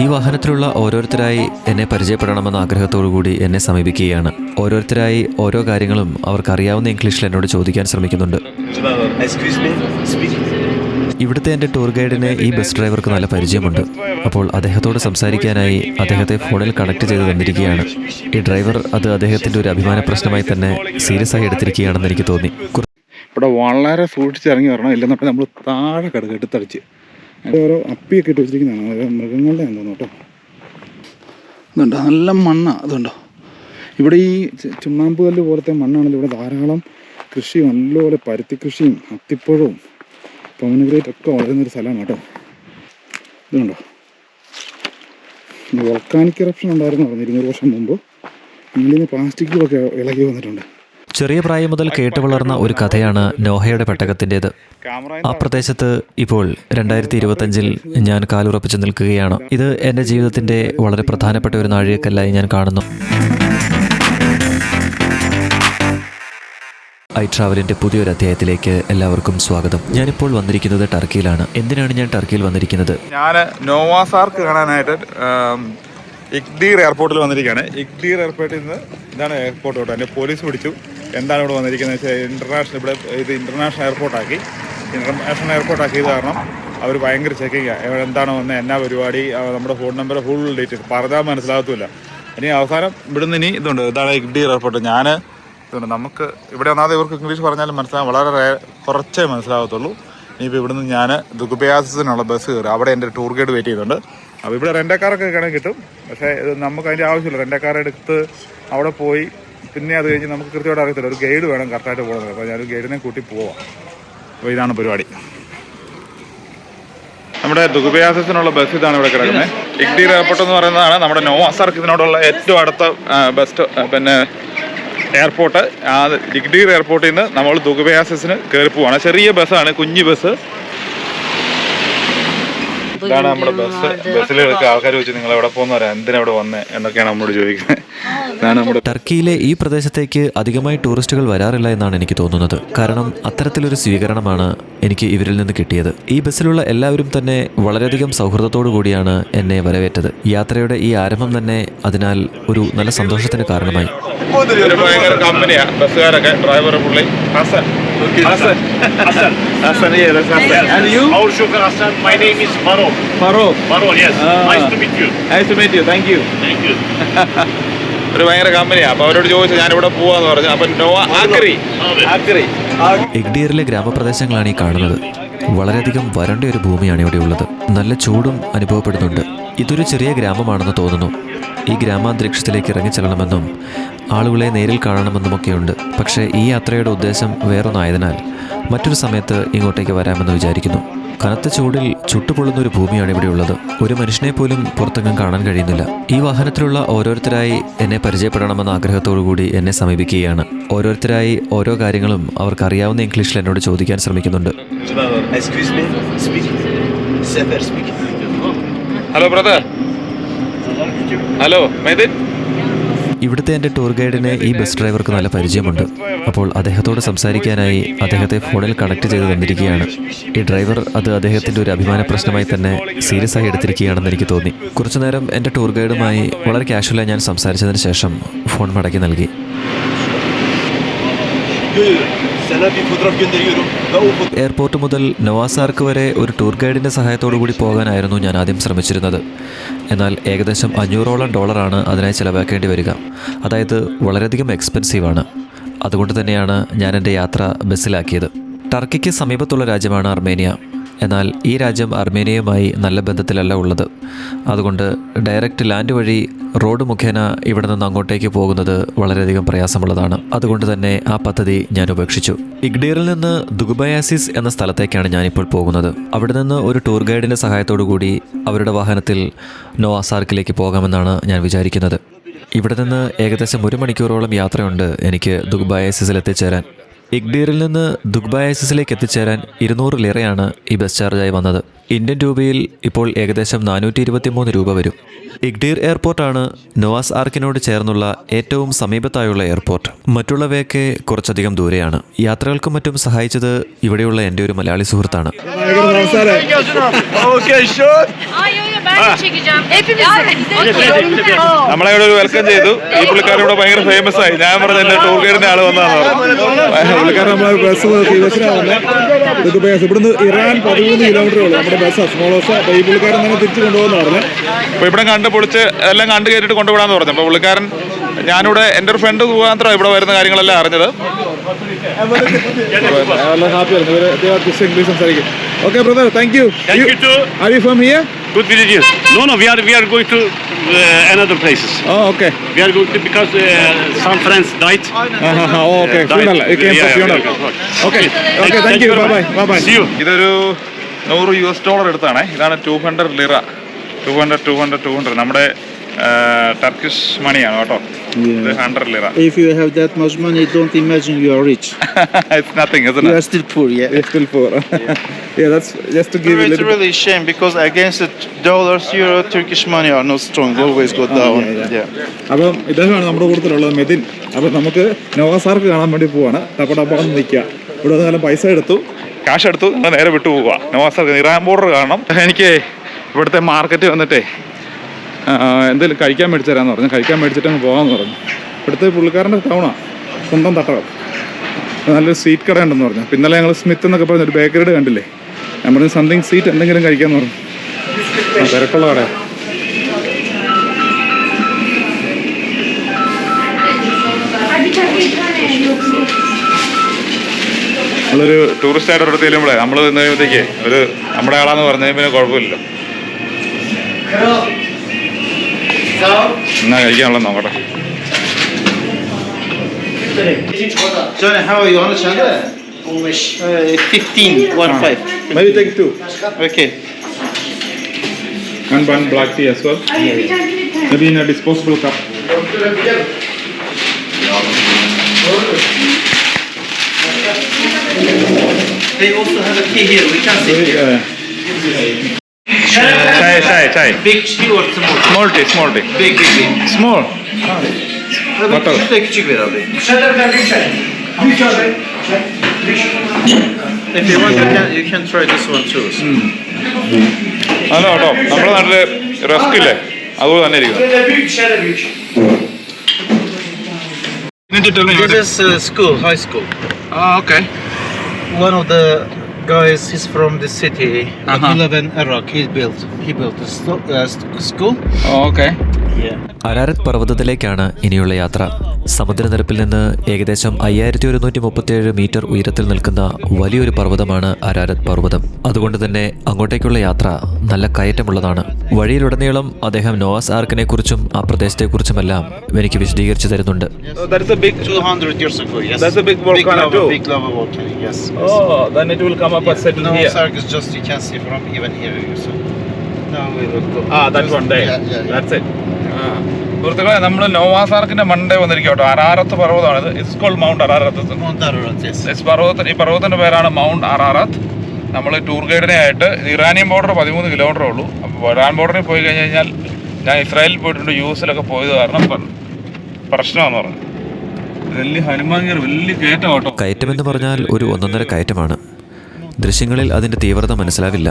ഈ വാഹനത്തിലുള്ള ഓരോരുത്തരായി എന്നെ പരിചയപ്പെടണമെന്ന ആഗ്രഹത്തോടു കൂടി എന്നെ സമീപിക്കുകയാണ്. ഓരോരുത്തരായി ഓരോ കാര്യങ്ങളും അവർക്കറിയാവുന്ന ഇംഗ്ലീഷിൽ എന്നോട് ചോദിക്കാൻ ശ്രമിക്കുന്നുണ്ട്. ഇവിടുത്തെ എന്റെ ടൂർ ഗൈഡിനെ ഈ ബസ് ഡ്രൈവർക്ക് നല്ല പരിചയമുണ്ട്. അപ്പോൾ അദ്ദേഹത്തോട് സംസാരിക്കാനായി അദ്ദേഹത്തെ ഫോണിൽ കണക്ട് ചെയ്ത് തന്നിരിക്കുകയാണ്. ഈ ഡ്രൈവർ അത് അദ്ദേഹത്തിന്റെ ഒരു അഭിമാന പ്രശ്നമായി തന്നെ സീരിയസ് ആയി എടുത്തിരിക്കുകയാണെന്ന് എനിക്ക് തോന്നി. ഇവിടെ വളരെ സൂക്ഷിച്ചിറങ്ങി വരണം ഇല്ലെന്നുണ്ടെങ്കിൽ നമ്മൾ താഴെ കിടക്കുക എടുത്തടിച്ച്. ഓരോ അപ്പിയൊക്കെ ഇട്ട് വെച്ചിരിക്കുന്നതാണ്. ഓരോ മൃഗങ്ങളുടെ തോന്നുന്നു കേട്ടോ. നല്ല മണ്ണാണ് അതുണ്ടോ ഇവിടെ ഈ ചുണ്ണാമ്പ് കല്ല് പോലത്തെ മണ്ണാണല്ലോ. ഇവിടെ ധാരാളം കൃഷി നല്ലപോലെ പരുത്തി കൃഷിയും അത്തിപ്പഴവും പൊമനഗ്രേറ്റ് ഒക്കെ വളരുന്നൊരു സ്ഥലമാണ് കേട്ടോ. ഇതുണ്ടോ? വോൾക്കാനിക് ഇറപ്ഷൻ ഉണ്ടായിരുന്നു പറഞ്ഞു ഇരുന്നൂറ് വർഷം മുമ്പ്. ഇതിൽ നിന്ന് പ്ലാസ്റ്റിക്കുകളൊക്കെ ഇളകി വന്നിട്ടുണ്ട്. ചെറിയ പ്രായം മുതൽ കേട്ടു വളർന്ന ഒരു കഥയാണ് നോഹയുടെ പെട്ടകത്തിന്റെത്. ആ പ്രദേശത്ത് ഇപ്പോൾ രണ്ടായിരത്തി ഇരുപത്തഞ്ചിൽ ഞാൻ കാലുറപ്പിച്ചു നിൽക്കുകയാണ്. ഇത് എന്റെ ജീവിതത്തിന്റെ വളരെ പ്രധാനപ്പെട്ട ഒരു നാഴികക്കല്ലായി ഞാൻ കാണുന്നു. ഐ ട്രാവലിന്റെ പുതിയൊരു അധ്യായത്തിലേക്ക് എല്ലാവർക്കും സ്വാഗതം. ഞാനിപ്പോൾ വന്നിരിക്കുന്നത് ടർക്കിയിലാണ്. എന്തിനാണ് ഞാൻ ടർക്കിയിൽ വന്നിരിക്കുന്നത്? ഞാൻ നോവാസാർക്ക് കാണാനായിട്ട് ഇഗ്ദീർ എയർപോർട്ടിൽ വന്നിരിക്കുകയാണ്. ഇഗ്ദീർ എയർപോർട്ടിൽ നിന്ന് ഇതാണ് എയർപോർട്ട് കേട്ടോ എന്നെ പോലീസ് പിടിച്ചു. എന്താണ് ഇവിടെ വന്നിരിക്കുന്നത് വെച്ചാൽ ഇന്റർനാഷണൽ ഇവിടെ ഇത് ഇന്റർനാഷണൽ എയർപോർട്ടാക്കി ഇന്റർനാഷണൽ എയർപോർട്ടാക്കിയത് കാരണം അവർ ഭയങ്കര ചെക്കിങ് എന്താണ് വന്നത് എന്നാ പരിപാടി നമ്മുടെ ഫോൺ നമ്പർ ഫുൾ ഡീറ്റെയിൽസ് പറഞ്ഞാൽ മനസ്സിലാകത്തില്ല. ഇനി അവസാനം ഇവിടുന്ന് ഇനി ഇതുണ്ട്. ഇതാണ് ഇഗ്ദീർ എയർപോർട്ട് ഞാൻ ഇതുണ്ട്. നമുക്ക് ഇവിടെ ഒന്നാമത് ഇവർക്ക് ഇംഗ്ലീഷ് പറഞ്ഞാലും മനസ്സിലാകും വളരെ കുറച്ചേ മനസ്സിലാകത്തുള്ളൂ. ഇനിയിപ്പോൾ ഇവിടുന്ന് ഞാൻ ദുഗ്ബയാസിനുള്ള ബസ് കയറും. അവിടെ എന്റെ ടൂർ ഗൈഡ് വെയിറ്റ് ചെയ്യുന്നുണ്ട്. അപ്പോൾ ഇവിടെ റെന്റക്കാറൊക്കെ കിണക്ക് കിട്ടും. പക്ഷേ ഇത് നമുക്ക് അതിന്റെ ആവശ്യമില്ല. റെന്റക്കാർ എടുത്ത് അവിടെ പോയി പിന്നെ അത് കഴിഞ്ഞ് നമുക്ക് കൃത്യമായിട്ട് അറിയത്തില്ല. ഒരു ഗൈഡ് വേണം കറക്റ്റായിട്ട് പോകുന്നത് അപ്പോൾ ഞാനൊരു ഗൈഡിനെ കൂട്ടി പോവാം. അപ്പോൾ ഇതാണ് പരിപാടി. നമ്മുടെ ദുബയാസിനുള്ള ബസ് ഇതാണ് ഇവിടെ കിടക്കുന്നത്. ഇഗ്ഡി എയർപോർട്ട് എന്ന് പറയുന്നതാണ് നമ്മുടെ നോവാസാർക്ക് ഇതിനോടുള്ള ഏറ്റവും അടുത്ത ബെസ്റ്റ് പിന്നെ എയർപോർട്ട് ആ ഡിഗ്ഡീർ എയർപോർട്ടിൽ നിന്ന് നമ്മൾ ദുബയാസിന് കയറി പോവാണ്. ചെറിയ ബസ്സാണ് കുഞ്ഞു ബസ് ഇതാണ് നമ്മുടെ ബസ്. ബസ്സിൽ എടുക്കുക ആൾക്കാർ വെച്ച് നിങ്ങൾ എവിടെ പോകുന്ന പറയാം എന്തിനാ ഇവിടെ വന്നേ? എന്നൊക്കെയാണ് നമ്മോട് ചോദിക്കുന്നത്. ഇതാണ് നമ്മുടെ ടർക്കിയിലെ ഈ പ്രദേശത്തേക്ക് അധികമായി ടൂറിസ്റ്റുകൾ വരാറില്ല എന്നാണ് എനിക്ക് തോന്നുന്നത്. കാരണം അത്തരത്തിലൊരു സ്വീകരണമാണ് എനിക്ക് ഇവരിൽ നിന്ന് കിട്ടിയത്. ഈ ബസ്സിലുള്ള എല്ലാവരും തന്നെ വളരെയധികം സൗഹൃദത്തോടു കൂടിയാണ് എന്നെ വരവേറ്റത്. യാത്രയുടെ ഈ ആരംഭം തന്നെ അതിനാൽ ഒരു നല്ല സന്തോഷത്തിന് കാരണമായി. ഒരു ഭയങ്കര കമ്പനിയാ. ബസ്സുകാരൊക്കെ ഡ്രൈവർ പുള്ളി Hasan. Hasan Hassan. Hassan, yeah, that's Hassan. And you? Our chauffeur Hassan, my name is Maro. Maro. Maro, yes. Nice to meet you. Nice to meet you. Thank you. Thank you. ഒരു ഭയങ്കര കമ്പനിയാ അപ്പൊ അവരോട് ചോദിച്ചു ഞാനിവിടെ പോവാന്ന് പറഞ്ഞു അപ്പൊ നോ ആക്രി ആക്രി എഗ്ഡിയറിലെ ഗ്രാമപ്രദേശങ്ങളാണ് ഈ കാണുന്നത് വളരെയധികം വരണ്ട ഒരു ഭൂമിയാണ് ഇവിടെ ഉള്ളത് നല്ല ചൂടും അനുഭവപ്പെടുന്നുണ്ട് ഇതൊരു ചെറിയ ഗ്രാമമാണെന്ന് തോന്നുന്നു. ഈ ഗ്രാമാന്തരീക്ഷത്തിലേക്ക് ഇറങ്ങിച്ചെല്ലണമെന്നും ആളുകളെ നേരിൽ കാണണമെന്നുമൊക്കെയുണ്ട്. പക്ഷേ ഈ യാത്രയുടെ ഉദ്ദേശം വേറൊന്നായതിനാൽ മറ്റൊരു സമയത്ത് ഇങ്ങോട്ടേക്ക് വരാമെന്ന് വിചാരിക്കുന്നു. കനത്ത ചൂടിൽ ചുട്ടുപൊള്ളുന്ന ഒരു ഭൂമിയാണ് ഇവിടെയുള്ളത് ഒരു മനുഷ്യനെ പോലും പുറത്തെങ്ങും കാണാൻ കഴിയുന്നില്ല. ഈ വാഹനത്തിലുള്ള ഓരോരുത്തരായി എന്നെ പരിചയപ്പെടണമെന്ന ആഗ്രഹത്തോടു കൂടി എന്നെ സമീപിക്കുകയാണ്. ഓരോരുത്തരായി ഓരോ കാര്യങ്ങളും അവർക്ക് അറിയാവുന്ന ഇംഗ്ലീഷിൽ എന്നോട് ചോദിക്കാൻ ശ്രമിക്കുന്നുണ്ട്. ഹലോ ബ്രദർ ഹലോ മെയ്തിൻ ഇവിടുത്തെ എന്റെ ടൂർ ഗൈഡിന് ഈ ബസ് ഡ്രൈവർക്ക് നല്ല പരിചയമുണ്ട്. അപ്പോൾ അദ്ദേഹത്തോട് സംസാരിക്കാനായി അദ്ദേഹത്തെ ഫോണിൽ കണക്ട് ചെയ്ത് തന്നിരിക്കുകയാണ്. ഈ ഡ്രൈവർ അത് അദ്ദേഹത്തിന്റെ ഒരു അഭിമാന പ്രശ്നമായി തന്നെ സീരിയസ് ആയി എടുത്തിരിക്കുകയാണെന്ന് എനിക്ക് തോന്നി. കുറച്ചു നേരം എന്റെ ടൂർ ഗൈഡുമായി വളരെ കാഷ്വലായി ഞാൻ സംസാരിച്ചതിന് ശേഷം ഫോൺ മടക്കി നൽകി. എയർപോർട്ട് മുതൽ നവാസാർക്ക് വരെ ഒരു ടൂർ ഗൈഡിന്റെ സഹായത്തോടു കൂടി പോകാനായിരുന്നു ഞാൻ ആദ്യം ശ്രമിച്ചിരുന്നത്. എന്നാൽ ഏകദേശം അഞ്ഞൂറോളം ഡോളറാണ് അതിനായി ചിലവാക്കേണ്ടി വരിക. അതായത് വളരെയധികം എക്സ്പെൻസീവാണ് അതുകൊണ്ട് തന്നെയാണ് ഞാൻ എന്റെ യാത്ര ബസ്സിലാക്കിയത്. ടർക്കിക്ക് സമീപത്തുള്ള രാജ്യമാണ് അർമേനിയ. എന്നാൽ ഈ രാജ്യം അർമേനിയയുമായി നല്ല ബന്ധത്തിലല്ല ഉള്ളത്. അതുകൊണ്ട് ഡയറക്റ്റ് ലാൻഡ് വഴി റോഡ് മുഖേന ഇവിടെ നിന്ന് അങ്ങോട്ടേക്ക് പോകുന്നത് വളരെയധികം പ്രയാസമുള്ളതാണ്. അതുകൊണ്ട് തന്നെ ആ പദ്ധതി ഞാൻ ഉപേക്ഷിച്ചു. ഇഗ്ഡീറിൽ നിന്ന് ദുഗുബയാസിസ് എന്ന സ്ഥലത്തേക്കാണ് ഞാനിപ്പോൾ പോകുന്നത്. അവിടെ നിന്ന് ഒരു ടൂർ ഗൈഡിന്റെ സഹായത്തോടു കൂടി അവരുടെ വാഹനത്തിൽ നോവാസാർക്കിലേക്ക് പോകാമെന്നാണ് ഞാൻ വിചാരിക്കുന്നത്. ഇവിടെ നിന്ന് ഏകദേശം ഒരു മണിക്കൂറോളം യാത്രയുണ്ട് എനിക്ക് ദുബായസിസിൽ എത്തിച്ചേരാൻ ഇഗ്ഡീറിൽ നിന്ന് ദുബായസിസിലേക്ക് എത്തിച്ചേരാൻ ഇരുന്നൂറിലേറെയാണ് ഈ ബസ് ചാർജായി വന്നത്. ഇന്ത്യൻ രൂപയിൽ ഇപ്പോൾ ഏകദേശം നാനൂറ്റി ഇരുപത്തിമൂന്ന് രൂപ വരും. ഇഗ്ഡീർ എയർപോർട്ടാണ് നോവാസ് ആർക്കിനോട് ചേർന്നുള്ള ഏറ്റവും സമീപത്തായുള്ള എയർപോർട്ട്. മറ്റുള്ളവയൊക്കെ കുറച്ചധികം ദൂരെയാണ്. യാത്രകൾക്കും മറ്റും സഹായിച്ചത് ഇവിടെയുള്ള എന്റെ ഒരു മലയാളി സുഹൃത്താണ്. Okay, sure. Ay, Ben de çekeceğim. Hepimiz. നമ്മളെ ഇവിടെ ഒരു വെൽക്കം ചെയ്തു. ഈ പുള്ളിക്കാരൻ ഇവിടെ ഭയങ്കര ഫേമസ് ആയി. ഞാൻ പറഞ്ഞ എന്റെ ടൂർ ഗൈഡിന്റെ ആൾ വന്നാണ് പറഞ്ഞു. പുള്ളിക്കാരൻ നമ്മളെ ബസ് ഇവിടുന്ന് ഇറാൻ പതിമൂന്ന് കിലോമീറ്റർ ഉള്ളൂ. നമ്മുടെ ബസ് സ്മോൾ ബസ് അപ്പൊ ഈ പുള്ളിക്കാരൻ തന്നെ തിരിച്ചു കൊണ്ടുപോകുന്ന പറഞ്ഞു. അപ്പൊ ഇവിടെ കണ്ട് പൊളിച്ച് എല്ലാം കണ്ട് കയറ്റിട്ട് കൊണ്ടുവിടാന്ന് പറഞ്ഞു. അപ്പൊ പുള്ളിക്കാരൻ ഞാനിവിടെ എന്റെ ഒരു ഫ്രണ്ട് മാത്രമാണ് ഇവിടെ വരുന്ന കാര്യങ്ങളെല്ലാം അറിഞ്ഞത്. ഹാപ്പി ഇംഗ്ലീഷ് സംസാരിക്കും. Okay brother thank you are you from here Good villages. No, no, we are we are going to uh, another places. Oh, okay. We are going to because uh, some friends died. Uh -huh. Oh, Uh, died. Yeah, yeah, funeral okay. Okay. Thank- okay thank you Bye bye. Bye bye bye See you. ഇതൊരു നൂറ് U S dollar എടുത്താണ് ഇതാണ് two hundred lira two hundred two hundred two hundred നമ്മുടെ Turkish മണിയാണ് കേട്ടോ ഇത് hundred lira If you have that much money, don't imagine you are rich. it's nothing, isn't You are still poor, yeah. still poor yeah that's just to give a It's little really a shame because against the dollars, euro, Turkish money are not strong. Always go down. yeah, yeah. അപ്പം ഇദ്ദേഹമാണ് നമ്മുടെ കൂട്ടത്തിലുള്ളത് മെതിൻ അപ്പം നമുക്ക് നോവാസാർക്ക് കാണാൻ വേണ്ടി പോവാണ് ടപ്പ ടപ്പ വന്ന് നിൽക്കുക ഇവിടെ വന്ന് നല്ല പൈസ എടുത്തു കാശ് എടുത്തു നമ്മൾ നേരെ വിട്ടു പോവുക നോവാസാർക്ക് ഇറാൻ ബോർഡർ കാണണം എനിക്ക് ഇവിടുത്തെ മാർക്കറ്റ് വന്നിട്ടേ എന്തെങ്കിലും കഴിക്കാൻ മേടിച്ചു തരാമെന്ന് പറഞ്ഞു. കഴിക്കാൻ മേടിച്ചിട്ട് അങ്ങ് പോകാമെന്ന് പറഞ്ഞു. ഇവിടുത്തെ പുള്ളിക്കാരന്റെ ടൗണാണ് സ്വന്തം തട്ടകം. നല്ലൊരു സ്വീറ്റ് കട ഉണ്ടെന്ന് പറഞ്ഞു. പിന്നല്ലേ ഇന്നലെ ഞങ്ങൾ സ്മിത്ത് എന്നൊക്കെ പറഞ്ഞ ഒരു ബേക്കറിയുടെ കണ്ടില്ലേ? ഞാൻ പറഞ്ഞു സംതിങ് സ്വീറ്റ് എന്തെങ്കിലും കഴിക്കാമെന്ന് പറഞ്ഞു. തിരക്കുള്ള കടയാണ് നമ്മളൊരു ടൂറിസ്റ്റ് ആയിട്ട് ഒരിടത്ത് ചെല്ലുമ്പോഴേ നമ്മൾ നിന്ന് കഴിയുമ്പോഴത്തേക്ക് ഒരു നമ്മുടെ ആളാന്ന് പറഞ്ഞു പിന്നെ കുഴപ്പമില്ലല്ലോ. എന്നാ കഴിക്കാനുള്ള നോക്കട്ടെ Johnny, how are you? On the channel? Uh, 15, one five. Maybe take two. Okay. And one black tea as well. Maybe in a disposable cup. They also have a key here. We can see. Chai, chai, chai. Big tea or small? Small tea, small tea. Big, big, big. Small. Abi Bakalım. küçük de küçük ver abi. If you want, you can, you can try this one too. അല്ല കേട്ടോ നമ്മുടെ നാട്ടിൽ rusk ഇല്ലേ അതുപോലെ തന്നെ ഇരിക്കും This is uh, school, high school. Ah, okay. One of the guys, he's from the city. Uh-huh. He live in Iraq. He built, he built a sto- uh, st- school. Okay Yeah. Ararat പർവ്വതത്തിലേക്കാണ് ഇനിയുള്ള യാത്ര സമുദ്രനിരപ്പിൽ നിന്ന് ഏകദേശം അയ്യായിരത്തി ഒരുന്നൂറ്റി മുപ്പത്തിയേഴ് metre ഉയരത്തിൽ നിൽക്കുന്ന വലിയൊരു പർവതമാണ് അരാരത് പർവതം അതുകൊണ്ട് തന്നെ അങ്ങോട്ടേക്കുള്ള യാത്ര നല്ല കയറ്റമുള്ളതാണ് വഴിയിലുടനീളം അദ്ദേഹം നോവാസ് ആർക്കിനെ കുറിച്ചും ആ പ്രദേശത്തെക്കുറിച്ചുമെല്ലാം എനിക്ക് വിശദീകരിച്ചു തരുന്നുണ്ട് that's a big 200 years ago, yes. That's a big volcano lava, too. Big lava volcano, yes. Oh, then it will come up and settle No, here. Is just, you can from even here. You. Now we go. Ah, that one there. Yeah, yeah, yeah. That's it. സുഹൃത്തുക്കളെ നമ്മൾ നോവാസാർക്കിന്റെ Monday വന്നിരിക്കും കേട്ടോ. Ararat പർവതമാണ് it's called mount Ararat പർവതത്തിന് ഈ പർവതത്തിന്റെ പേരാണ് mount Ararat നമ്മൾ ടൂർ ഗൈഡിനെ ആയിട്ട് ഇറാനിയൻ ബോർഡർ പതിമൂന്ന് കിലോമീറ്റർ ഉള്ളൂ. അപ്പോൾ ഇറാൻ ബോർഡറിൽ പോയി കഴിഞ്ഞ് കഴിഞ്ഞാൽ ഞാൻ ഇസ്രായേലിൽ പോയിട്ടുണ്ട് യു എസിലൊക്കെ പോയത് കാരണം പ്രശ്നമാണെന്ന് പറഞ്ഞു. വലിയ ഹനുമാൻ വലിയ കയറ്റം കേട്ടോ. കയറ്റമെന്ന് പറഞ്ഞാൽ ഒരു ഒന്നൊന്നര കയറ്റമാണ്. ദൃശ്യങ്ങളിൽ അതിന്റെ തീവ്രത മനസ്സിലാവില്ല.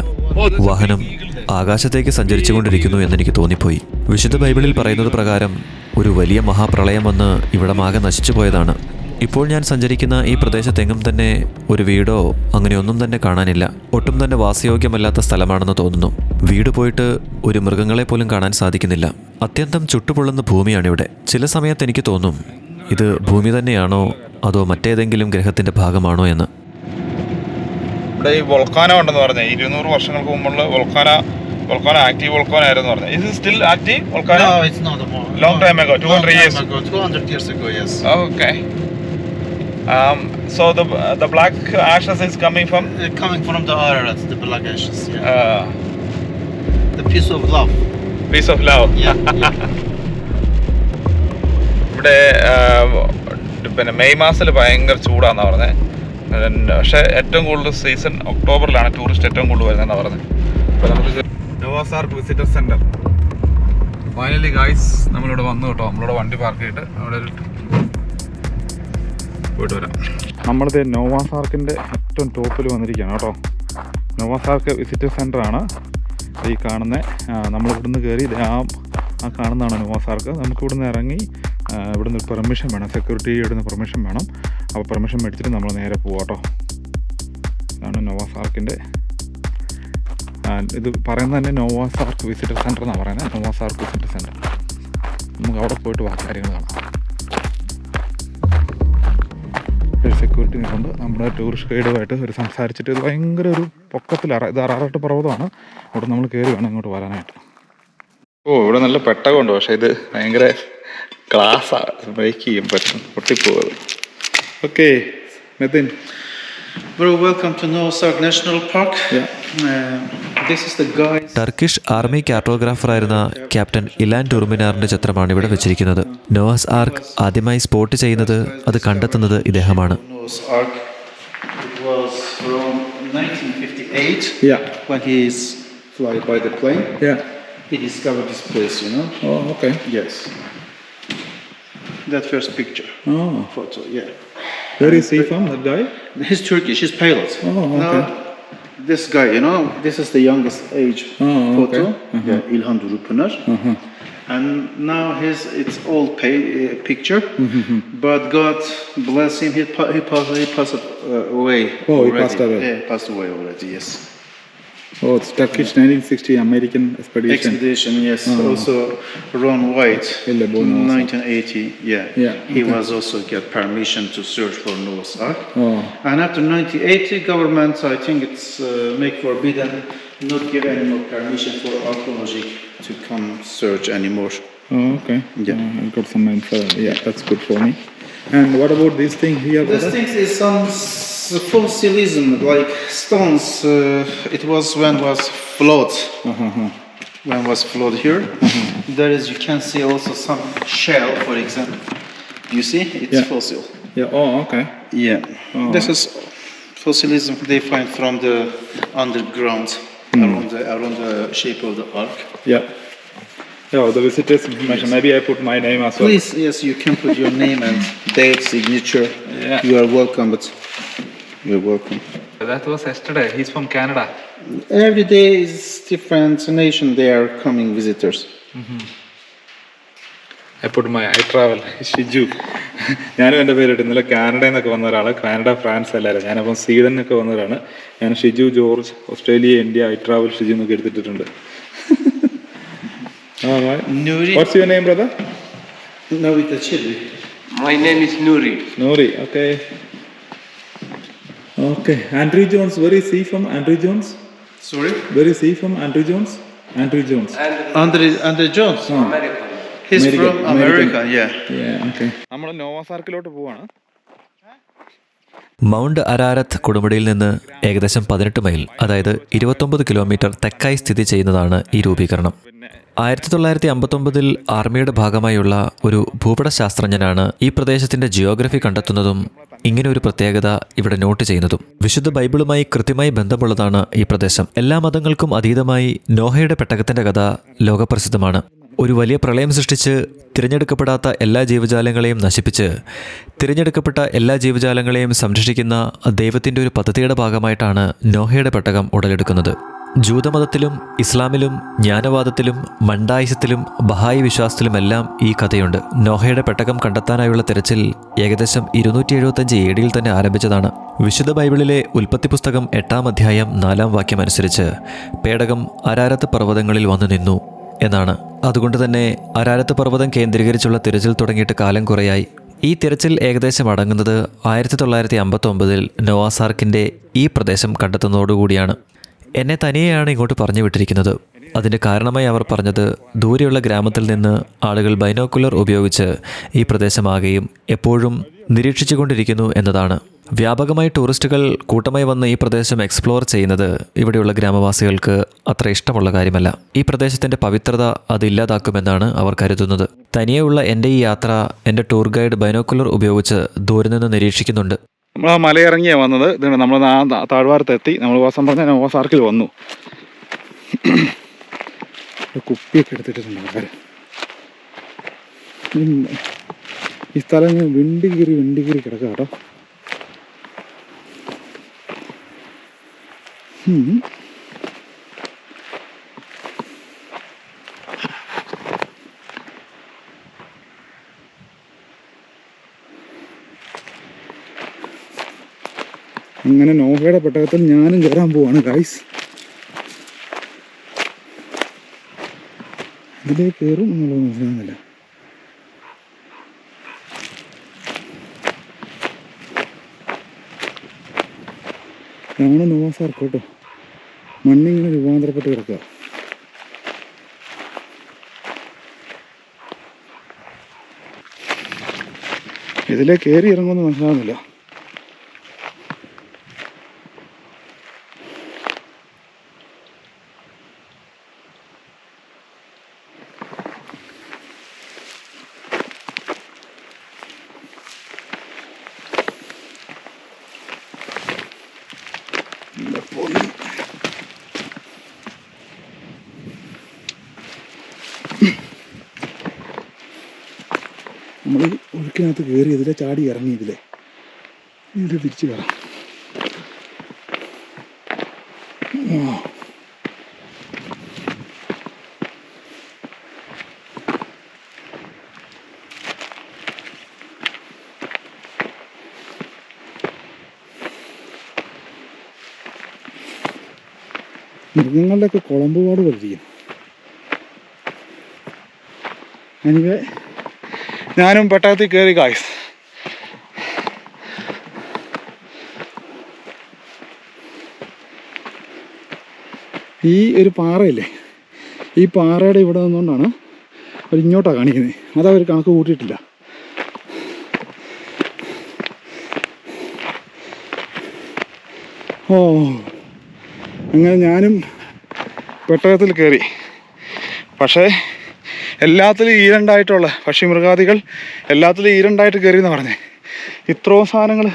വാഹനം ആകാശത്തേക്ക് സഞ്ചരിച്ചുകൊണ്ടിരിക്കുന്നു എന്നെനിക്ക് തോന്നിപ്പോയി. വിശുദ്ധ ബൈബിളിൽ പറയുന്നത് പ്രകാരം ഒരു വലിയ മഹാപ്രളയം വന്ന് ഇവിടമാകെ നശിച്ചു പോയതാണ്. ഇപ്പോൾ ഞാൻ സഞ്ചരിക്കുന്ന ഈ പ്രദേശത്തെങ്ങും തന്നെ ഒരു വീടോ അങ്ങനെയൊന്നും തന്നെ കാണാനില്ല. ഒട്ടും തന്നെ വാസയോഗ്യമല്ലാത്ത സ്ഥലമാണെന്ന് തോന്നുന്നു. വീട് പോയിട്ട് ഒരു മൃഗങ്ങളെ പോലും കാണാൻ സാധിക്കുന്നില്ല. അത്യന്തം ചുട്ടുപൊള്ളുന്ന ഭൂമിയാണിവിടെ. ചില സമയത്ത് എനിക്ക് തോന്നും ഇത് ഭൂമി തന്നെയാണോ അതോ മറ്റേതെങ്കിലും ഗ്രഹത്തിന്റെ ഭാഗമാണോ എന്ന്. ഇവിടെ ഈ വോൾക്കാന ഉണ്ടെന്ന് പറഞ്ഞാൽ ഇരുന്നൂറ് വർഷങ്ങൾക്ക് മുമ്പുള്ള വോൾക്കാന വോൾക്കാന active volcano ആയിരുന്നു പറഞ്ഞത് ഇത് still active volcano No, it's not more. Long time ago, 200 years. Ago, 200 years ago, yes. Okay. Um, so the the black ashes is coming from Uh, coming from the Ararat, the black ashes, yeah. uh, the piece of love. piece of love. Yeah, yeah. ഇവിടെ uh, പിന്നെ May മാസത്തിൽ ഭയങ്കര ചൂടാന്നാ പറഞ്ഞത് പക്ഷേ ഏറ്റവും കൂടുതൽ season ഒക്ടോബറിലാണ് tourist ഏറ്റവും കൂടുതൽ വരുന്നതെന്നാ പറഞ്ഞത് അപ്പോൾ നമുക്ക് Noah's Ark visitor center finally guys നമ്മളിവിടെ വന്നു കേട്ടോ. നമ്മളിവിടെ വണ്ടി പാർക്ക് ചെയ്തിട്ട് അവിടെ പോയിട്ട് വരാം. നമ്മളിത് നോവാസാർക്കിന്റെ ഏറ്റവും ടോപ്പിൽ വന്നിരിക്കുകയാണ് കേട്ടോ. നോവാസാർക്ക് വിസിറ്റർ സെന്റർ ആണ്. ഈ കാണുന്ന നമ്മൾ ഇവിടുന്ന് കയറി ആ ആ കാണുന്നതാണ് നോവാസാർക്ക് നമുക്ക് ഇവിടുന്ന് ഇറങ്ങി ഇവിടുന്ന് ഇവിടുന്ന് പെർമിഷൻ വേണം. സെക്യൂരിറ്റി ഇവിടുന്ന് പെർമിഷൻ വേണം. അപ്പോൾ പെർമിഷൻ മേടിച്ചിട്ട് നമ്മൾ നേരെ പോകാം കേട്ടോ. ഇതാണ് നോവാസാർക്കിന്റെ ഇത് പറയുന്നത് തന്നെ നോവാസാർക്ക് വിസിറ്റർ സെന്റർ എന്നാണ് പറയുന്നത്. നോവാസാർക്ക് വിസിറ്റർ സെന്റർ നമുക്ക് അവിടെ പോയിട്ട് ബാക്കി കാര്യങ്ങൾ കാണാം. ഒരു സെക്യൂരിറ്റി നിൽക്കുന്നുണ്ട് നമ്മുടെ ടൂറിസ്റ്റ് ഗൈഡുമായിട്ട് ഒരു സംസാരിച്ചിട്ട് ഇത് ഭയങ്കര ഒരു പൊക്കത്തിൽ അറ ഇത് അറാറട്ട് പർവതമാണ്. അവിടെ നമ്മൾ കയറി വേണം ഇങ്ങോട്ട് വരാനായിട്ട്. ഓ ഇവിടെ നല്ല പെട്ടകമുണ്ട്. പക്ഷേ ഇത് ഭയങ്കര ക്ലാസ്സാണ് ബ്രേക്ക് ചെയ്യും പെട്ടെന്ന് പൊട്ടിപ്പോകുന്നത് ഓക്കെ നിതിൻ ടർക്കിഷ് ആർമി കാർട്ടോഗ്രാഫറായിരുന്ന ക്യാപ്റ്റൻ ഇലാൻ ടുർമിനാറിന്റെ ചിത്രമാണ് ഇവിടെ വെച്ചിരിക്കുന്നത് നോവാസ് ആർക്ക് ആദ്യമായി സ്പോട്ട് ചെയ്യുന്നത് അത് കണ്ടെത്തുന്നത് ഇദ്ദേഹമാണ് Noah's Ark. It was around 1958 Yeah. when he is fly by the plane. Yeah. He discovered this place, you know. Oh, okay. Yes. That first picture, Oh, photo, yeah. Where is he from, that guy? He's Turkish. He's pilot. Oh, okay. Now, this guy, you know, this is the youngest age Oh, photo. okay. Uh-huh. Yeah, Ilhan Durupınar. And now his it's old pay, uh, picture, Mm-hmm. but God bless him. He pa- he passed he passed uh, away. Oh, he passed away. Yeah, passed away already. Yes. Oh, it's Turkish 1960 American expedition. Expedition. Yes. Also, Ron White. Ille Bono 1980. Yeah. Yeah, He okay. was also get permission to search for Noah's Ark. Oh, And after 1980, government, I think it's uh, make forbidden, not give any more permission for archaeology to come search anymore. oh okay. Yeah. Uh, I got some info. Yeah, that's good for me. And what about this thing here? This brother? thing is some s- fossilism, like stones. Uh, it was when was flood. Uh-huh. When was flood here? There is, you can see also some shell, for example. You see, it's Yeah. fossil. Yeah. Oh, okay. Yeah, Oh. this is fossilism they find from the underground around the around the shape of the ark. Yeah. Yeah, the visitors information. Maybe I put my name as well. Please, yes, you can put your name and date, signature. Yeah. You are welcome, but you're welcome. That was yesterday. He's from Canada. Every day is different nation. They are coming visitors. I put my I travel Shiju ഞാനും എന്റെ പേരിട്ട് ഇന്നലെ കാനഡയിൽ നിന്നൊക്കെ വന്ന ഒരാൾ Canada France എല്ലാവരും ഞാനപ്പം സ്വീഡനിൽ നിന്നൊക്കെ വന്നവരാണ് ഞാൻ Shiju George Australia India I travel Shiju എന്നൊക്കെ എടുത്തിട്ടുണ്ട് Nuri. What's your name, brother? No, with the chili. My name is Nuri. Nuri, okay okay Andre Jones very see from Andre Jones sorry very see from Andre Jones Andre Jones Andre Andre Jones his He's American, from American. Yeah. നമ്മൾ നോവാസാർക്കിലോട്ട് പോവാണ്. Mount Ararat കൊടുമുടിയിൽ നിന്ന് ഏകദേശം പതിനെട്ട് mile അതായത് ഇരുപത്തൊമ്പത് kilometre തെക്കായി സ്ഥിതി ചെയ്യുന്നതാണ് ഈ രൂപീകരണം. ആയിരത്തി തൊള്ളായിരത്തി അമ്പത്തൊമ്പതിൽ ആർമിയുടെ ഭാഗമായുള്ള ഒരു ഭൂപടശാസ്ത്രജ്ഞനാണ് ഈ പ്രദേശത്തിന്റെ ജിയോഗ്രഫി കണ്ടെത്തുന്നതും ഇങ്ങനെ ഒരു പ്രത്യേകത ഇവിടെ നോട്ട് ചെയ്യുന്നതും. വിശുദ്ധ ബൈബിളുമായി കൃത്യമായി ബന്ധമുള്ളതാണ് ഈ പ്രദേശം. എല്ലാ മതങ്ങൾക്കും അതീതമായി നോഹയുടെ പെട്ടകത്തിന്റെ കഥ ലോകപ്രസിദ്ധമാണ്. ഒരു വലിയ പ്രളയം സൃഷ്ടിച്ച് തിരഞ്ഞെടുക്കപ്പെടാത്ത എല്ലാ ജീവജാലങ്ങളെയും നശിപ്പിച്ച് തിരഞ്ഞെടുക്കപ്പെട്ട എല്ലാ ജീവജാലങ്ങളെയും സംരക്ഷിക്കുന്ന ദൈവത്തിന്റെ ഒരു പദ്ധതിയുടെ ഭാഗമായിട്ടാണ് നോഹയുടെ പെട്ടകം ഉടലെടുക്കുന്നത്. ജൂതമതത്തിലും ഇസ്ലാമിലും ജ്ഞാനവാദത്തിലും മണ്ടായിസത്തിലും ബഹായി വിശ്വാസത്തിലുമെല്ലാം ഈ കഥയുണ്ട്. നോഹയുടെ പെട്ടകം കണ്ടെത്താനായുള്ള തിരച്ചിൽ ഏകദേശം ഇരുന്നൂറ്റി എഴുപത്തഞ്ച് എ ഡിയിൽ തന്നെ ആരംഭിച്ചതാണ്. വിശുദ്ധ ബൈബിളിലെ ഉൽപ്പത്തി പുസ്തകം എട്ടാം അധ്യായം നാലാം വാക്യം അനുസരിച്ച് പേടകം അരാരത്ത് പർവതങ്ങളിൽ വന്നു നിന്നു എന്നാണ്. അതുകൊണ്ട് തന്നെ അരാരത്ത് പർവതം കേന്ദ്രീകരിച്ചുള്ള തിരച്ചിൽ തുടങ്ങിയിട്ട് കാലം കുറയായി. ഈ തിരച്ചിൽ ഏകദേശം അടങ്ങുന്നത് ആയിരത്തി തൊള്ളായിരത്തി അമ്പത്തൊമ്പതിൽ നോവാസാർക്കിന്റെ ഈ പ്രദേശം കണ്ടെത്തുന്നതോടുകൂടിയാണ്. എന്നെ തനിയെയാണ് ഇങ്ങോട്ട് പറഞ്ഞു വിട്ടിരിക്കുന്നത്. അതിന്റെ കാരണമായി അവർ പറഞ്ഞത് ദൂരെയുള്ള ഗ്രാമത്തിൽ നിന്ന് ആളുകൾ ബൈനോക്കുലർ ഉപയോഗിച്ച് ഈ പ്രദേശമാകെയും എപ്പോഴും നിരീക്ഷിച്ചുകൊണ്ടിരിക്കുന്നു എന്നതാണ്. വ്യാപകമായി ടൂറിസ്റ്റുകൾ കൂട്ടമായി വന്ന് ഈ പ്രദേശം എക്സ്പ്ലോർ ചെയ്യുന്നത് ഇവിടെയുള്ള ഗ്രാമവാസികൾക്ക് അത്ര ഇഷ്ടമുള്ള കാര്യമല്ല. ഈ പ്രദേശത്തിന്റെ പവിത്രത അത് ഇല്ലാതാക്കുമെന്നാണ് അവർ കരുതുന്നത്. തനിയെയുള്ള എന്റെ ഈ യാത്ര എന്റെ ടൂർ ഗൈഡ് ബൈനോക്കുലർ ഉപയോഗിച്ച് ദൂരെ നിന്ന് നിരീക്ഷിക്കുന്നുണ്ട്. നമ്മൾ ആ മലയിറങ്ങിയാണ് വന്നത്. ഇതുണ്ട് നമ്മൾ ആ താഴ്വാരത്തെത്തി. നമ്മൾ വാസം പറഞ്ഞ നോവാസാർക്കിൽ വന്നു. ഒരു കുപ്പിയൊക്കെ എടുത്തിട്ടുണ്ട് ഈ സ്ഥലം വിണ്ടി കീറി വിണ്ടി കീറി കിടക്കുക കേട്ടോ അങ്ങനെ നോഹയുടെ പെട്ടകത്തിൽ ഞാനും കയറാൻ പോവാണ് ഗൈസ് ഇതിലേക്ക് കയറും എന്നുള്ളത് മനസ്സിലാകുന്നില്ല ഇതാണ് നോവാസാർക്ക് കേട്ടോ. മണ്ണിങ്ങനെ രൂപാന്തരപ്പെട്ട് കിടക്കുക. ഇതിലെ കയറി ഇറങ്ങുമെന്ന് മനസ്സിലാകുന്നില്ല നമ്മൾ ഈ ഒഴുക്കിനകത്ത് കയറി ഇതിലെ ചാടി ഇറങ്ങി ഇതിലെ ഇതിൽ തിരിച്ചു കയറാം. മൃഗങ്ങളുടെയൊക്കെ കുളമ്പുപാട് പോലിരിക്കും എനിവേ ഞാനും പെട്ടകത്തിൽ കയറി കായ്സ് ഈ ഒരു പാറയില്ലേ? ഈ പാറയുടെ ഇവിടെ നിന്നുകൊണ്ടാണ് അവർ ഇങ്ങോട്ടാണ് കാണിക്കുന്നത് അതവർ കണക്ക് കൂട്ടിയിട്ടില്ല. ഓ അങ്ങനെ ഞാനും പെട്ടകത്തിൽ കയറി പക്ഷേ എല്ലാത്തിലും ഈരണ്ടായിട്ടുള്ള പക്ഷി മൃഗാദികൾ എല്ലാത്തിലും ഈരണ്ടായിട്ട് കയറി എന്ന് പറഞ്ഞേ. ഇത്രയും സാധനങ്ങൾ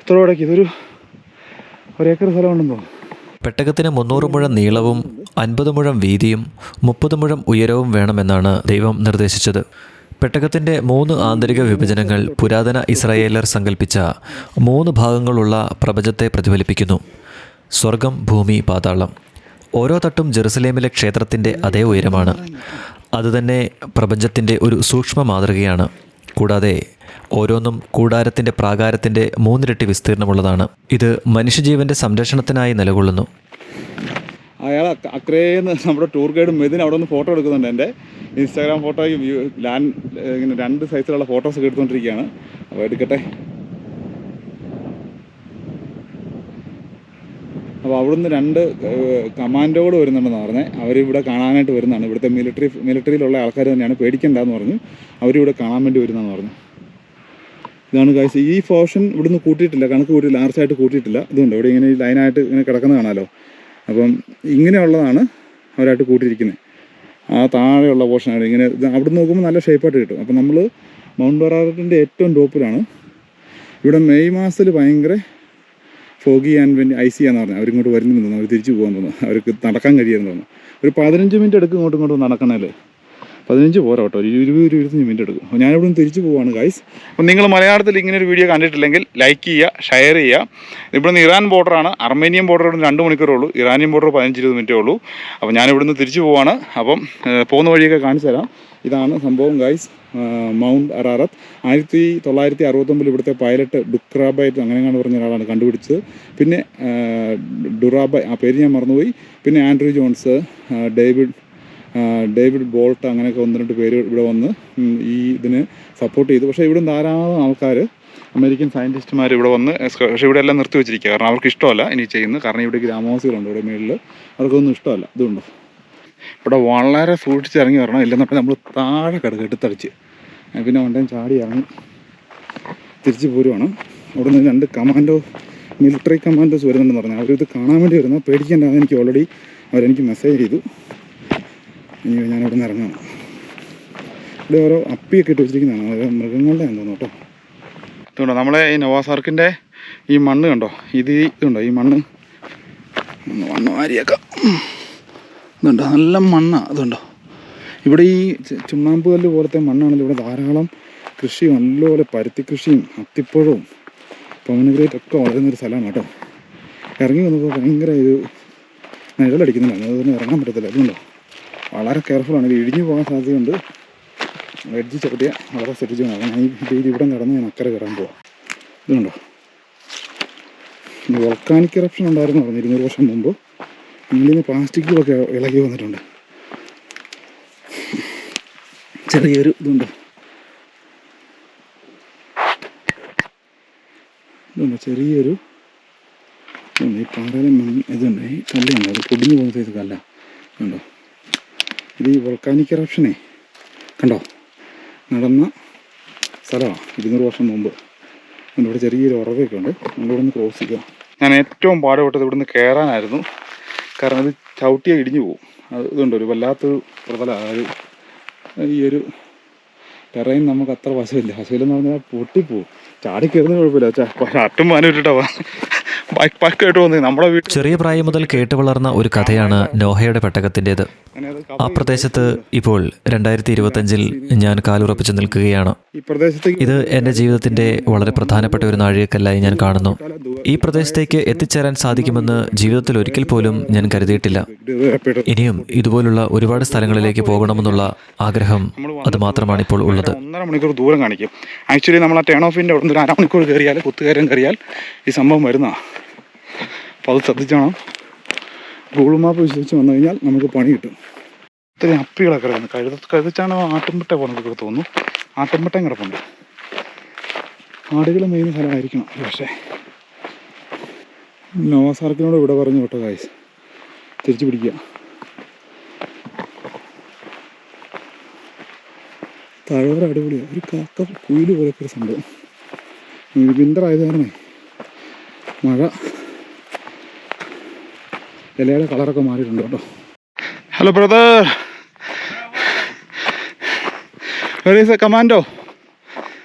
ഇത്രയും ഇടയ്ക്ക് ഇതൊരു ഒരേക്കർ സ്ഥലമുണ്ടെന്ന് തോന്നുന്നു. പെട്ടകത്തിന് മുന്നൂറ് മുഴം നീളവും അൻപത് മുഴം വീതിയും മുപ്പത് മുഴം ഉയരവും വേണമെന്നാണ് ദൈവം നിർദ്ദേശിച്ചത്. പെട്ടകത്തിന്റെ മൂന്ന് ആന്തരിക വിഭജനങ്ങൾ പുരാതന ഇസ്രായേലർ സങ്കല്പിച്ച മൂന്ന് ഭാഗങ്ങളുള്ള പ്രപഞ്ചത്തെ പ്രതിഫലിപ്പിക്കുന്നു. സ്വർഗം ഭൂമി പാതാളം. ഓരോ തട്ടും ജെറുസലേമിലെ ക്ഷേത്രത്തിന്റെ അതേ ഉയരമാണ്. അതുതന്നെ പ്രപഞ്ചത്തിന്റെ ഒരു സൂക്ഷ്മ മാതൃകയാണ്. കൂടാതെ ഓരോന്നും കൂടാരത്തിന്റെ പ്രാകാരത്തിന്റെ മൂന്നിരട്ടി വിസ്തീർണമുള്ളതാണ്. ഇത് മനുഷ്യജീവന്റെ സംരക്ഷണത്തിനായി നിലകൊള്ളുന്നു. അയാൾ അക്രേന്ന് നമ്മുടെ ടൂർ ഗൈഡ് മെതിൻ അവിടെ നിന്ന് ഫോട്ടോ എടുക്കുന്നുണ്ട് എന്റെ ഇൻസ്റ്റാഗ്രാം ഫോട്ടോയും ലാൻഡ് ഇങ്ങനെ രണ്ട് സൈസിലുള്ള ഫോട്ടോസ് എടുത്തുകൊണ്ടിരിക്കുകയാണ്. അപ്പോൾ എടുക്കട്ടെ. അപ്പോൾ അവിടുന്ന് രണ്ട് കമാൻഡോകൾ വരുന്നുണ്ടെന്ന് പറഞ്ഞത് അവരിവിടെ കാണാനായിട്ട് വരുന്നതാണ്. ഇവിടുത്തെ മിലിറ്ററി മിലിറ്ററിയിലുള്ള ആൾക്കാർ തന്നെയാണ് പേടിക്കണ്ടെന്ന് പറഞ്ഞു. അവരിവിടെ കാണാൻ വേണ്ടി വരുന്നതെന്ന് പറഞ്ഞു. ഇതാണ് കാഴ്ച ഈ പോർഷൻ ഇവിടുന്ന് കൂട്ടിയിട്ടില്ല. കണക്ക് കൂട്ടി ലാർജായിട്ട് കൂട്ടിയിട്ടില്ല. ഇതുണ്ട്. ഇവിടെ ഇങ്ങനെ ലൈനായിട്ട് ഇങ്ങനെ കിടക്കുന്ന കാണാമല്ലോ അപ്പം ഇങ്ങനെയുള്ളതാണ് അവരായിട്ട് കൂട്ടിയിരിക്കുന്നത് ആ താഴെയുള്ള പോർഷനാണ് ഇങ്ങനെ അവിടെ നോക്കുമ്പോൾ നല്ല ഷേപ്പായിട്ട് കിട്ടും. അപ്പം നമ്മൾ മൗണ്ട് ബറാറിന്റെ ഏറ്റവും ടോപ്പിലാണ് ഇവിടെ മെയ് മാസത്തിൽ ഭയങ്കര ഫോഗി ആൻഡ് വെൻ ഐസ് ചെയ്യാന്ന് പറഞ്ഞു. അവരിങ്ങോട്ട് വരുന്നു തോന്നുന്നു. അവർ തിരിച്ചു പോകാൻ തോന്നുന്നു. അവർക്ക് നടക്കാൻ കഴിയുമെന്ന് തോന്നുന്നു. ഒരു പതിനഞ്ച് മിനിറ്റ് എടുക്കും ഇങ്ങോട്ടും ഇങ്ങോട്ടും നടക്കണേൽ പതിനഞ്ച് പോരാ കേട്ടോ. ഒരു ഇരുപത് ഇരുപത്തഞ്ച് മിനിറ്റ് എടുക്കും. അപ്പോൾ ഞാനിവിടെ നിന്ന് തിരിച്ചു പോവാണ് ഗൈസ് അപ്പോൾ നിങ്ങൾ മലയാളത്തിൽ ഇങ്ങനെ ഒരു വീഡിയോ കണ്ടിട്ടില്ലെങ്കിൽ ലൈക്ക് ചെയ്യുക ഷെയർ ചെയ്യുക. ഇവിടെ നിന്ന് ഇറാൻ ബോർഡറാണ് അർമേനിയൻ ബോർഡർ ഇവിടെ രണ്ട് മണിക്കൂറേ ഉള്ളൂ. ഇറാനിയൻ ബോർഡർ പതിനഞ്ച് ഇരുപത് മിനിറ്റേ ഉള്ളൂ. അപ്പോൾ ഞാൻ ഇവിടെ നിന്ന് തിരിച്ചു പോവാണ്. അപ്പം പോകുന്ന വഴിയൊക്കെ കാണിച്ചു തരാം. ഇതാണ് സംഭവം ഗൈസ് മൗണ്ട് അറാറത്ത്. ആയിരത്തി തൊള്ളായിരത്തി അറുപത്തൊമ്പതിൽ ഇവിടുത്തെ പൈലറ്റ് ഡുക്രാബൈറ്റ് അങ്ങനെയാണ് പറഞ്ഞ ഒരാളാണ് കണ്ടുപിടിച്ചത്. പിന്നെ ഡുറാബായ്. ഡുറാബൈ ആ പേര് ഞാൻ മറന്നുപോയി. പിന്നെ Andrew Jones David David Bolt അങ്ങനെയൊക്കെ ഒന്ന് രണ്ട് പേര് ഇവിടെ വന്ന് ഈ ഇതിന് സപ്പോർട്ട് ചെയ്തു. പക്ഷേ ഇവിടെ ധാരാളം ആൾക്കാർ അമേരിക്കൻ സയന്റിസ്റ്റുമാർ ഇവിടെ വന്ന് പക്ഷേ ഇവിടെ എല്ലാം നിർത്തി വെച്ചിരിക്കുക. കാരണം അവർക്ക് ഇഷ്ടമല്ല ഇനി ചെയ്യുന്നത്. കാരണം ഇവിടെ ഗ്രാമവാസികളുണ്ട് ഇവിടെ മേളിൽ അവർക്കൊന്നും ഇഷ്ടമല്ല. ഇതുണ്ടോ? ഇവിടെ വളരെ സൂക്ഷിച്ചിറങ്ങി വരണം. ഇല്ലെന്നുണ്ടെങ്കിൽ നമ്മൾ താഴെ കിടക്കുക എടുത്തടിച്ച്. പിന്നെ വണ്ടേം ചാടി ഇറങ്ങി തിരിച്ചു പോരുവാണ്. അവിടെ നിന്ന് രണ്ട് കമാൻഡോ മിലിറ്ററി കമാൻഡോസ് വരുന്നുണ്ടെന്ന് പറഞ്ഞു അവരിത് കാണാൻ വേണ്ടി വരുന്നത്. പേടിക്കേണ്ടതെന്ന് എനിക്ക് ഓൾറെഡി അവരെനിക്ക് മെസ്സേജ് ചെയ്തു. ഇനി ഞാൻ ഇവിടെ നിന്ന് ഇറങ്ങണം ഇവിടെ ഓരോ അപ്പിയൊക്കെ ഇട്ട് വെച്ചിരിക്കുന്നതാണ്. ഓരോ മൃഗങ്ങളുടെ ആണെന്ന് തോന്നുന്നു കേട്ടോ. ഇതുണ്ടോ? നമ്മളെ ഈ നവാസാർക്കിന്റെ ഈ മണ്ണ് കണ്ടോ? ഇത് ഇതുണ്ടോ? ഈ മണ്ണ്. മണ്ണ് വാരിയേക്കാം. ഇതുണ്ടോ? നല്ല മണ്ണാണ് അതുണ്ടോ ഇവിടെ ഈ ചുണ്ണാമ്പ് കല്ല് പോലത്തെ മണ്ണാണല്ലോ ഇവിടെ ധാരാളം കൃഷി നല്ലപോലെ പരുത്തി കൃഷിയും അത്തിപ്പഴവും പവനഗ്രേറ്റ് ഒക്കെ വളരുന്നൊരു സ്ഥലമാണ് കേട്ടോ. ഇറങ്ങി വന്നപ്പോൾ ഭയങ്കര ഇത് നിഴലടിക്കുന്നില്ല അതുകൊണ്ട് ഇറങ്ങാൻ പറ്റത്തില്ല. അതുകൊണ്ടോ വളരെ കെയർഫുള്ളാണ് ഇത് ഇടിഞ്ഞു പോകാൻ സാധ്യതയുണ്ട്. എഡ്ജ് ചവിട്ടിയാൽ വളരെ ശ്രദ്ധിച്ചു പോകണം ഞാൻ ഈ ഇത് ഇവിടെ നടന്ന് ഞാൻ അക്കരെ കയറാൻ പോവാം. ഇതുണ്ടോ വോൾക്കാനിക് ഇറപ്ഷൻ ഉണ്ടായിരുന്നു പറഞ്ഞു ഇരുന്നൂറ് വർഷം മുമ്പ്. ഇതിൽ നിന്ന് പ്ലാസ്റ്റിക്കുകളൊക്കെ ഇളകി വന്നിട്ടുണ്ട്. ചെറിയൊരു ഇതുണ്ട്. ഇതുണ്ട് ചെറിയൊരു ഇതുണ്ട്. ഈ പാറയിലെ മണ്ണ് ഇതുണ്ട്. ഈ കല്ലുണ്ട് അത് പൊടിഞ്ഞു പോകുന്ന സൈസ് കല്ല. ഉണ്ടോ ഇത് ഈ വോൾക്കാനിക് ഇറപ്ഷനെ കണ്ടോ? നടന്ന സ്ഥലമാണ് ഇരുന്നൂറ് വർഷം മുമ്പ്. ഇവിടെ ചെറിയൊരു ഉറവൊക്കെ ഉണ്ട് നമ്മളിവിടെ നിന്ന് ക്രോസ് ചെയ്യുക. ഞാൻ ഏറ്റവും പാടുപെട്ടത് ഇവിടുന്ന് കയറാനായിരുന്നു കാരണം ഇത് ചവിട്ടിയെ ഇടിഞ്ഞു പോകും. അത് ഇതുണ്ട് ഒരു വല്ലാത്തൊരു പ്രതല ഈ ഒരു ടെറൈൻ നമുക്ക് അത്ര വശമില്ല. വശമില്ലെന്ന് പറഞ്ഞാൽ പൊട്ടിപ്പോവും. ചാടി കയറുന്ന കുഴപ്പമില്ല. അട്ടും മാനം ഇട്ടിട്ടാ ബാക്ക് നമ്മുടെ ചെറിയ പ്രായം മുതൽ കേട്ടു വളർന്ന ഒരു കഥയാണ് നോഹയുടെ പെട്ടകത്തിന്റേത്. ആ പ്രദേശത്ത് ഇപ്പോൾ രണ്ടായിരത്തി ഇരുപത്തഞ്ചിൽ ഞാൻ കാലുറപ്പിച്ചു നിൽക്കുകയാണ്. ഇത് എന്റെ ജീവിതത്തിന്റെ വളരെ പ്രധാനപ്പെട്ട ഒരു നാഴികക്കല്ലായി ഞാൻ കാണുന്നു. ഈ പ്രദേശത്തേക്ക് എത്തിച്ചേരാൻ സാധിക്കുമെന്ന് ജീവിതത്തിൽ ഒരിക്കൽ പോലും ഞാൻ കരുതിയിട്ടില്ല. ഇനിയും ഇതുപോലുള്ള ഒരുപാട് സ്ഥലങ്ങളിലേക്ക് പോകണമെന്നുള്ള ആഗ്രഹം അത് മാത്രമാണ് ഇപ്പോൾ ഉള്ളത്. ഒന്നര മണിക്കൂർ ദൂരം കാണിക്കും. ആക്ച്വലി നമ്മൾ ആ ടേൺ ഓഫിന്റെ അവിടെ ഒരു അരമണിക്കൂർ കയറിയാൽ കുത്തുകയറ്റം കയറിയാൽ ഈ സംഭവം വരുന്നതാണ് അപ്പോൾ അത് ശ്രദ്ധിച്ചോണം. ഗൂഗിൾ മാപ്പ് വിശ്വസിച്ച് വന്നു കഴിഞ്ഞാൽ നമുക്ക് പണി കിട്ടും. ഇത്രയും അപ്പികളൊക്കെ കിടക്കുന്നു. കഴുത കഴുതിച്ചാണ് ആട്ടുംപെട്ട പോകുന്നത് തോന്നുന്നു. ആട്ടുംപെട്ടയും കിടപ്പുണ്ട്. ആടുകൾ മെയിൻ സ്ഥലമായിരിക്കണം. പക്ഷേ നോവാസാർക്കിനോട് ഇവിടെ പറഞ്ഞു കേട്ടോ കായ്സ് തിരിച്ചു പിടിക്കുക. താഴ്വര അടിപൊളിയാണ് ഒരു കാക്ക കുയിൽ പോലൊക്കെ ഒരു സംഭവം. വിന്റർ ആയത് കാരണമേ മഴ ഇലയുടെ കളറൊക്കെ മാറിയിട്ടുണ്ട് കേട്ടോ. Hello brother Where is the commando?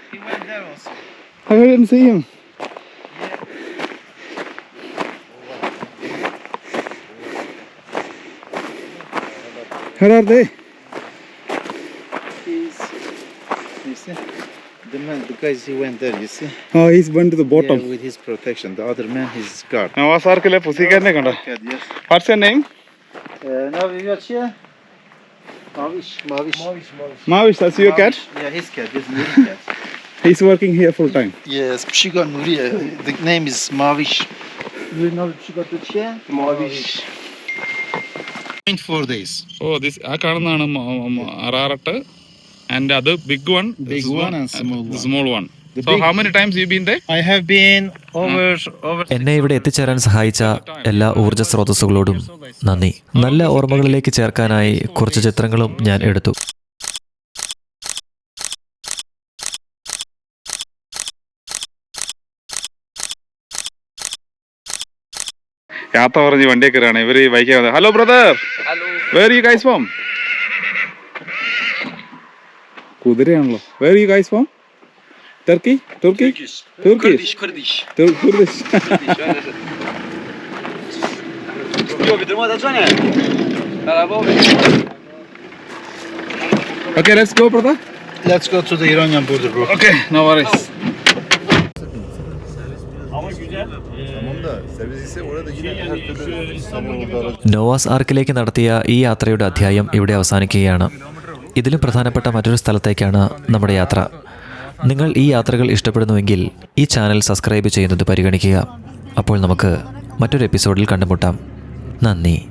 He went there also. I didn't see him. Yeah. Where are they? He's, you see, the man, the guys, he went there, you see. Oh, he's went to the bottom. Yeah, with his protection. The other man, his guard. Now, what's our What's your name? Uh, now, you got here. Mavish. Mavish. Mavish. Mavish that's your cat? Yeah, his cat. This Nuri cat. He's working here full time. Yes, Pshiga Nuri. uh, The name is Mavish. You know Pshiga Tuchia? Mavish. Four days. Oh this ആ കാണുന്നതാണ് Ararat and അത് big one Big one and small one. Small one എന്നെ ഇവിടെ എത്തിച്ചേരാൻ സഹായിച്ച എല്ലാ ഊർജ സ്രോതസ്സുകളോടും നന്ദി. നല്ല ഓർമ്മകളിലേക്ക് ചേർക്കാനായി കുറച്ച് ചിത്രങ്ങളും ഞാൻ എടുത്തു. യാത്ര പറഞ്ഞ് വണ്ടിയെ കയറാണ് ഇവർ bike hello brother where you guys from കുതിരയാണല്ലോ. Where you guys from Turkey തുർക്കി തുർക്കി Kurdish. Jo, drömmer det sån här. Okay let's go brother Let's go to the Iranian border, bro. Okay no worries Noah's ആർക്കിലേക്ക് നടത്തിയ ഈ യാത്രയുടെ അധ്യായം ഇവിടെ അവസാനിക്കുകയാണ്. ഇതിലും പ്രധാനപ്പെട്ട മറ്റൊരു സ്ഥലത്തേക്കാണ് നമ്മുടെ യാത്ര. നിങ്ങൾ ഈ യാത്രകൾ ഇഷ്ടപ്പെടുന്നുവെങ്കിൽ ഈ ചാനൽ സബ്സ്ക്രൈബ് ചെയ്യുന്നത് പരിഗണിക്കുക. അപ്പോൾ നമുക്ക് മറ്റൊരു എപ്പിസോഡിൽ കണ്ടുമുട്ടാം. നന്ദി.